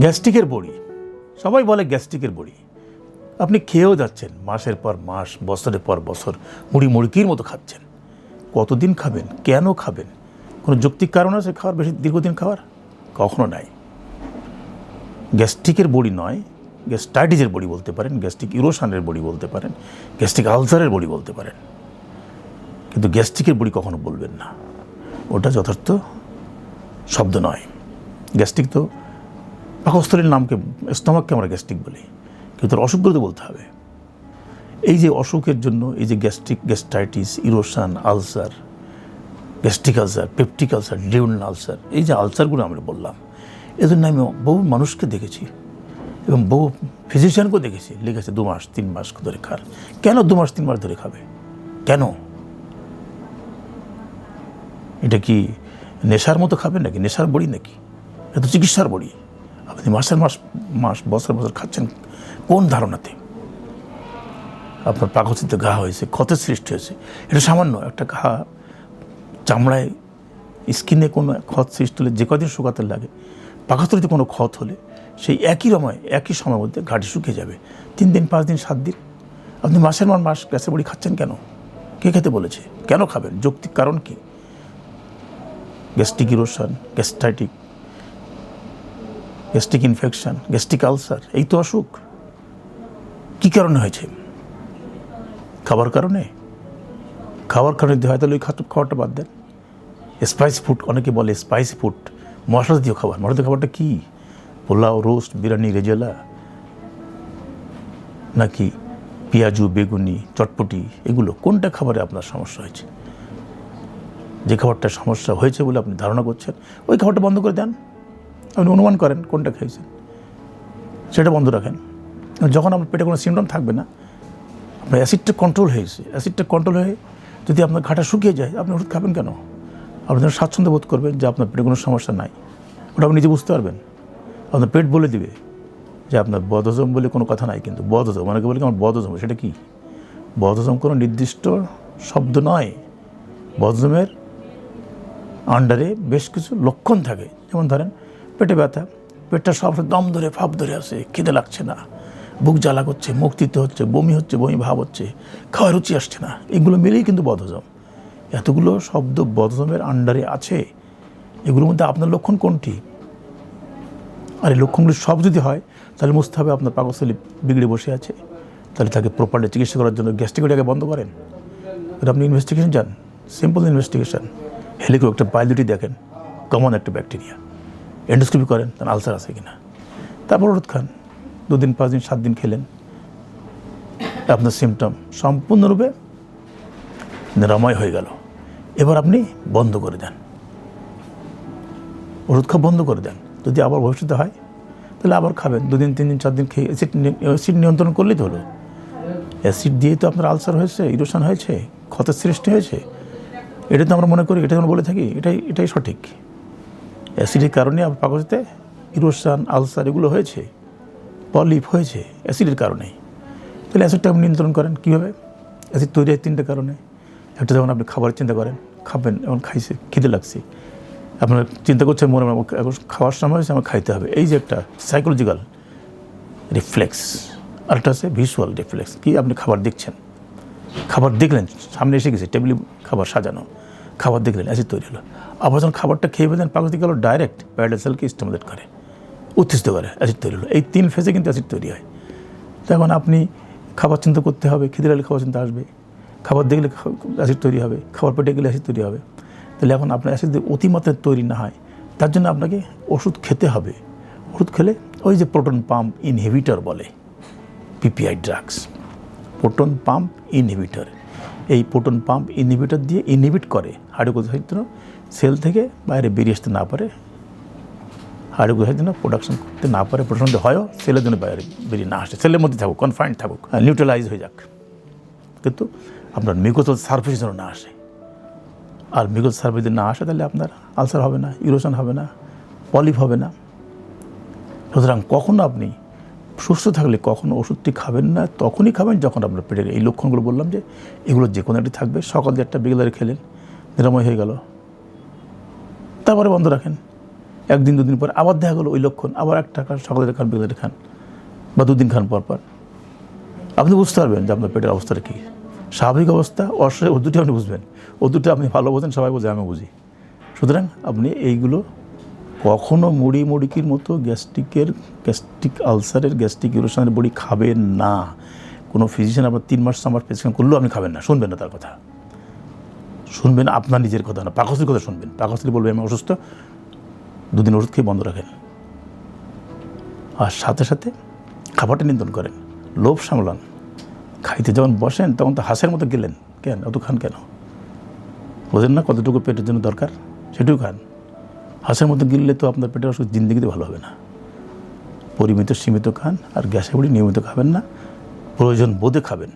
গ্যাস্ট্রিকের বড়ি। সবাই বলে গ্যাস্ট্রিকের বড়ি। আপনি খেয়েও যাচ্ছেন, মাসের পর মাস, বছরের পর বছর, মুড়ি মুড়কির মতো খাচ্ছেন। কতদিন খাবেন? কেন খাবেন? কোনো যৌক্তিক কারণ আছে খাওয়ার বেশি দীর্ঘদিন খাওয়ার? কখনো নাই। গ্যাস্ট্রিকের বড়ি নয়, গ্যাস্ট্রাইটিসের বড়ি বলতে পারেন, গ্যাস্ট্রিক ইরোশানের বড়ি বলতে পারেন, গ্যাস্ট্রিক আলসারের বড়ি বলতে পারেন। কিন্তু গ্যাস্ট্রিকের বড়ি কখনো বলবেন না। ওটা যথার্থ শব্দ নয়। গ্যাস্ট্রিক তো পাকস্থলীর নামকে, স্টমাককে আমরা গ্যাস্ট্রিক বলি। কিন্তু তার অসুখগুলো তো বলতে হবে। এই যে অসুখের জন্য এই যে gastric, gastritis, erosion, ulcer, gastric ulcer, peptic ulcer duodenal ulcer, এই যে আলসারগুলো আমরা বললাম, এদের আমি বহু মানুষকে দেখেছি এবং বহু ফিজিশিয়ানকেও দেখেছি। লিখেছে দু মাস, তিন মাস ধরে খার। কেন দু মাস, তিন মাস ধরে খাবে? কেন? এটা কি নেশার মতো খাবে নাকি? নেশার বড়ি নাকি? এটা তো চিকিৎসার বড়ি। আপনি মাসের মাস মাস, বছর বছর খাচ্ছেন কোন ধারণাতে? আপনার পাকস্থিতে ঘা হয়েছে ক্ষতের সৃষ্টি হয়েছে। এটা সামান্য একটা ঘা চামড়ায়, স্কিনে কোনো ক্ষত সৃষ্টি হলে, যে কদিন শুকাতে লাগে, পাকস্থলিতে কোনো ক্ষত হলে, সেই একই সময়, একই সময়ের মধ্যে ঘাটি শুকিয়ে যাবে। তিন দিন, পাঁচ দিন, সাত দিন। আপনি মাসের পর মাস গ্যাসের বড়ি খাচ্ছেন কেন? কে খেতে বলেছে? কেন খাবেন? যৌক্তিক কারণ কি? Gastric erosion, gastritic gastric infection, gastric ulcer, এই তো অসুখ। কী কারণে হয়েছে? খাবার কারণে? খাবার কারণে হয় তাহলে ওই খাবারটা বাদ দেন। স্পাইসি ফুড অনেকে বলে স্পাইসি ফুড মশলা জাতীয় খাবার। মশলা জাতীয় খাবারটা কী? পোলাও, রোস্ট, বিরিয়ানি, রেজেলা? নাকি পেঁয়াজু, বেগুনি, চটপটি, এগুলো? কোনটা খাবারে আপনার সমস্যা হয়েছে? যে খাবারটা সমস্যা হয়েছে বলে আপনি ধারণা করছেন, ওই খাবারটা বন্ধ করে দেন। আপনি অনুমান করেন কোনটা খেয়েছেন। সেটা বন্ধ রাখেন। যখন আপনার পেটে কোনো সিমটম থাকবে না, আপনার অ্যাসিডটা কন্ট্রোল হয়েছে অ্যাসিডটা কন্ট্রোল হয়ে যদি আপনার ঘাটা শুকিয়ে যায়, আপনি ওষুধ খাবেন কেন? আপনি যেন স্বাচ্ছন্দ্য বোধ করবেন যে আপনার পেটে কোনো সমস্যা নাই। ওটা আপনি নিজে বুঝতে পারবেন। আপনার পেট বলে দিবে যে আপনার বদহজম বলে কোনো কথা নাই কিন্তু বদহজম, অনেকে বলে কি আমার বদহজম, সেটা কি? বদহজম কোনো নির্দিষ্ট শব্দ নয়। বদহজমের আন্ডারে বেশ কিছু লক্ষণ থাকে। যেমন ধরেন পেটে ব্যথা, পেটটা সব দম ধরে, ফাপ ধরে আসে খিদে লাগছে না। বুক জ্বালা করছে, মুখ তিতে হচ্ছে, বমি হচ্ছে, বমি ভাব হচ্ছে, খাওয়ার রুচি আসছে না। এগুলো মিলেই কিন্তু বদহজম। এতগুলো শব্দ বদহজমের আন্ডারে আছে। এগুলোর মধ্যে আপনার লক্ষণ কোনটি? আর এই লক্ষণগুলি সব যদি হয়, তাহলে বুঝতে হবে আপনার পাকস্থলী বিগড়ে বসে আছে। তাহলে তাকে প্রপারলি চিকিৎসা করার জন্য গ্যাস্ট্রিকটাকে বন্ধ করেন। আপনি ইনভেস্টিগেশন যান। সিম্পল ইনভেস্টিগেশন হেলিকো একটা বায়োলজি দেখেন। কমন একটা ব্যাকটেরিয়া এন্ডোস্কোপি করেন, তার আলসার আছে কিনা। তারপর ওষুধ খান, দুদিন, পাঁচ দিন, সাত দিন খেলেন। আপনার সিমটম সম্পূর্ণরূপে নিরাময় হয়ে গেল। এবার আপনি বন্ধ করে দেন। ওষুধ খাওয়া বন্ধ করে দেন। যদি আবার ভবিষ্যতে হয়, তাহলে আবার খাবেন। দুদিন, তিন দিন, চার দিন খেয়ে অ্যাসিড অ্যাসিড নিয়ন্ত্রণ করলেই তো হলো। অ্যাসিড দিয়ে তো আপনার আলসার হয়েছে ইরোশন হয়েছে ক্ষতের সৃষ্টি হয়েছে। এটা তো আমরা মনে করি এটা আমরা বলে থাকি, এটাই এটাই সঠিক। অ্যাসিডের কারণে আপনার পাকস্থিতে ইরোশন আলসার এগুলো হয়েছে, পলিপ হয়েছে অ্যাসিডের কারণেই তাহলে অ্যাসিডটা আপনি নিয়ন্ত্রণ করেন কীভাবে? অ্যাসিড তৈরি হয় তিনটে কারণে। একটা যখন আপনি খাবারের চিন্তা করেন, খাবেন, এখন খাইছে, খিদে লাগছে। আপনার চিন্তা করছেন মনে মনে এখন খাওয়ার সময় হয়েছে আমার খাইতে হবে। এই যে একটা সাইকোলজিক্যাল রিফ্লেক্স আরেকটা আছে ভিজুয়াল রিফ্লেক্স কি আপনি খাবার দেখছেন? খাবার দেখলেন, সামনে এসে গেছে টেবিলে খাবার সাজানো। খাবার দেখলেন অ্যাসিড তৈরি হলো। আবার যখন খাবারটা খেয়ে ফেলেন পাকস্থিত গেল ডাইরেক্ট প্যারাডাইসেলকে স্টিমুলেট করে উত্তেজিত করে অ্যাসিড তৈরি হলো। এই তিন ফেজে কিন্তু অ্যাসিড তৈরি হয়। তখন আপনি খাবার চিন্তা করতে হবে, খিদে লাগলে খাবার চিন্তা আসবে। খাবার দেখলে অ্যাসিড তৈরি হবে, খাবার পেটে গেলে অ্যাসিড তৈরি হবে। তাহলে এখন আপনার অ্যাসিড অতিমাত্রায় তৈরি না হয়, তার জন্য আপনাকে ওষুধ খেতে হবে। ওষুধ খেলে ওই যে প্রোটন পাম্প ইনহিবিটর বলে PPI drugs proton pump inhibitor এই প্রোটন পাম্প ইনহিবিটর দিয়ে ইনহিবিট করে হাইড্রোকোসাইড সেল থেকে বাইরে বেরিয়ে আসতে না পারে। হাইড্রোকোসাইড প্রোডাকশন করতে না পারে প্রোডাকশন হয়ও সেলের জন্য বাইরে বেরিয়ে না আসে। সেলের মধ্যে থাকুক কনফাইন্ড থাকুক নিউট্রালাইজ হয়ে যাক। কিন্তু আপনার মিগত সার্ফেস যেন না আসে। আর মিগত সার্ফেস যদি না আসে তাহলে আপনার আলসার হবে না ইরোশন হবে না পলিপ হবে না। সুতরাং কখনো আপনি সুস্থ থাকলে কখনো ওষুধটি খাবেন না, তখনই খাবেন যখন আপনার পেটের এই লক্ষণগুলো বললাম যে এগুলো যে কোনো একটি থাকবে। সকাল একটা বিকেলারে খেলেন, নিরাময় হয়ে গেল। তারপরে বন্ধ রাখেন। একদিন, দুদিন পর আবার দেখা গেলো ওই লক্ষণ, আবার একটা খান, সকালে খান, বিকেলে খান, বা দুদিন খান পর পর। আপনি বুঝতে পারবেন যে আপনার পেটের অবস্থাটা কী। স্বাভাবিক অবস্থা অস্বাভাবিক ও দুটি আপনি বুঝবেন। ও দুটো আপনি ভালো বোঝেন, সবাই বোঝে আমি বুঝি। সুতরাং আপনি এইগুলো কখনো মুড়ি মুড়িকির মতো গ্যাস্ট্রিকের গ্যাস্ট্রিক আলসারের গ্যাস্ট্রিক ইউরোশনের বড়ি খাবেন না। কোনো ফিজিশিয়ান আপনার তিন মাস আমার প্রেসক্রিপশন করলেও আপনি খাবেন না। শুনবেন না তার কথা। শুনবেন আপনার নিজের কথা না পাকস্থলীর কথা শুনবেন। পাকস্থলী বলবে, আমি অসুস্থ, দুদিন ওষুধ খেয়ে বন্ধ রাখেন। আর সাথে সাথে খাবারটা নিয়ন্ত্রণ করেন। লোভ সামলান। খাইতে যখন বসেন, তখন তো হাঁসের মতো গেলেন। কেন? অত খান কেন? বোঝেন না কতটুকু পেটের জন্য দরকার? সেটুকু খান। হাঁসের মতো গিললে তো আপনার পেটের অসুখ জিন্দিগিতে ভালো হবে না। পরিমিত, সীমিত খান আর গ্যাসে বড়ি নিয়মিত খাবেন না। প্রয়োজন বোধে খাবেন।